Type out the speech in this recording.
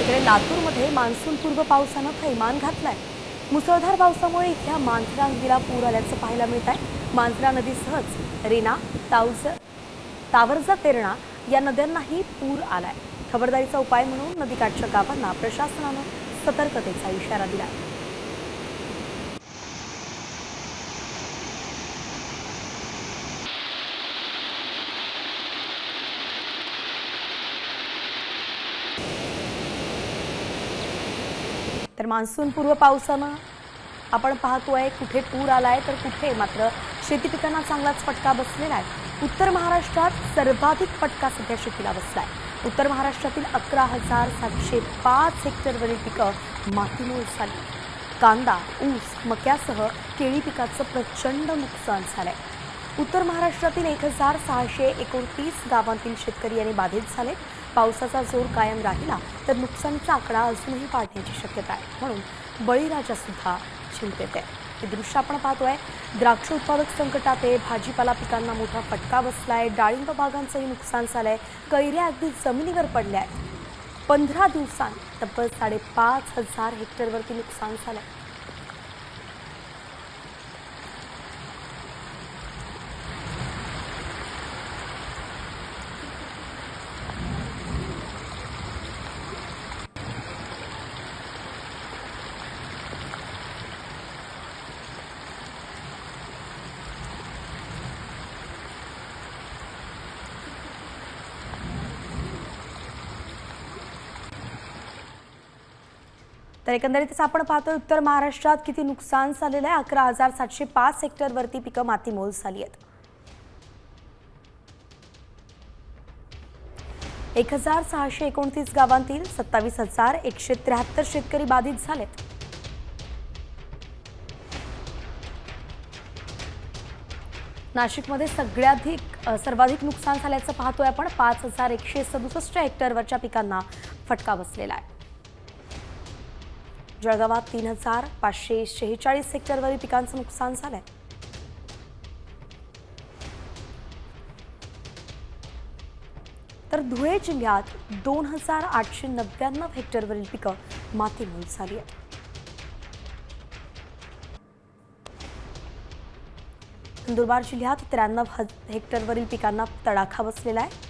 तिकडे लातूरमध्ये मान्सूनपूर्व पावसानं थैमान घातलाय. मुसळधार पावसामुळे इथल्या मांजरा नदीला पूर आल्याचं पाहायला मिळत आहे मांजरा नदीसहच रेना तावज तावरजा तेरणा या नद्यांनाही पूर आलाय. खबरदारीचा उपाय म्हणून नदीकाठच्या गावांना प्रशासनानं सतर्कतेचा इशारा दिलाय. तर मान्सूनपूर्व पावसानं आपण पाहतो आहे कुठे पूर आला आहे तर कुठे? मात्र शेती पिकांना चांगलाच फटका बसलेला आहे. उत्तर महाराष्ट्रात सर्वाधिक फटका सध्या शेतीला बसला आहे उत्तर महाराष्ट्रातील अकरा हजार सातशे पाच हेक्टरवरील पिकं मातीमुळे झाली. कांदा ऊस मक्यासह केळी पिकाचं प्रचंड नुकसान झालंय. उत्तर महाराष्ट्रातील एक हजार सहाशे एकोणतीस गावांतील शेतकरी याने बाधित झाले. पावसाचा जोर कायम राहिला तर नुकसानीचा आकडा अजूनही वाढण्याची शक्यता आहे. म्हणून बळीराजा सुद्धा चिंतेत आहे हे दृश्य आपण पाहतोय. द्राक्ष उत्पादक संकटात आहे. भाजीपाला पिकांना मोठा फटका बसलाय. डाळिंब बागांचंही नुकसान झालंय. कैऱ्या अगदी जमिनीवर पडल्या आहेत पंधरा दिवसांत तब्बल साडेपाच हजार हेक्टरवरती नुकसान झालंय. तर एकंदरीतच आपण पाहतोय उत्तर महाराष्ट्रात किती नुकसान झालेलं आहे? अकरा हजार सातशे पाच हेक्टरवरती पिकं मातीमोल झाली आहेत. एक हजार सहाशे एकोणतीस गावांतील सत्तावीस हजार एकशे त्र्याहत्तर शेतकरी बाधित झालेत. नाशिकमध्ये सगळ्याधिक सर्वाधिक नुकसान झाल्याचं पाहतोय आपण. पाच हजार एकशे सदुसष्ट हेक्टरवरच्या पिकांना फटका बसलेला आहे. जळगावात तीन हजार पाचशे शेहेचाळीस हेक्टरवरील पिकांचं नुकसान झालंय. तर धुळे जिल्ह्यात दोन हजार आठशे नव्याण्णव हेक्टरवरील पिकं मातीमोल झाली आहेत. नंदुरबार जिल्ह्यात त्र्याण्णव हेक्टरवरील पिकांना तडाखा बसलेला आहे.